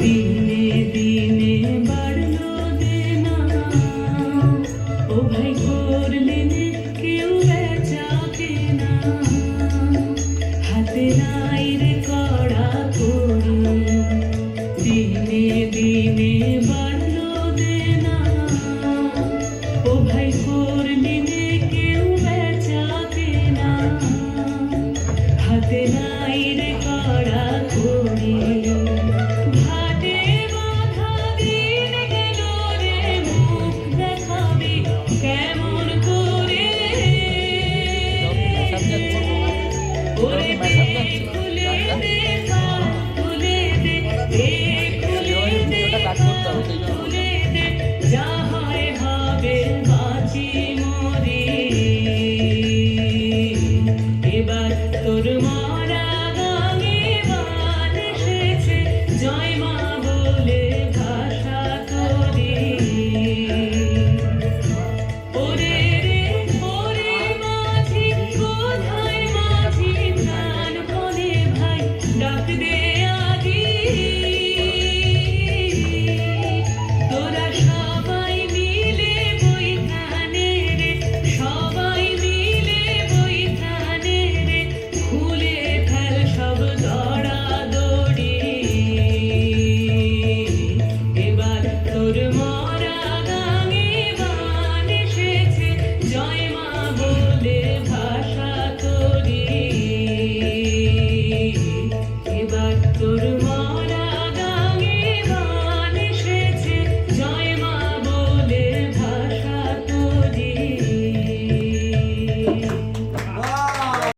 দিনে দিনে বাড়লো দেনা। ও ভাই করলেন কেউ বেচা কেনা। হাতে নাই রে এবার তোর মা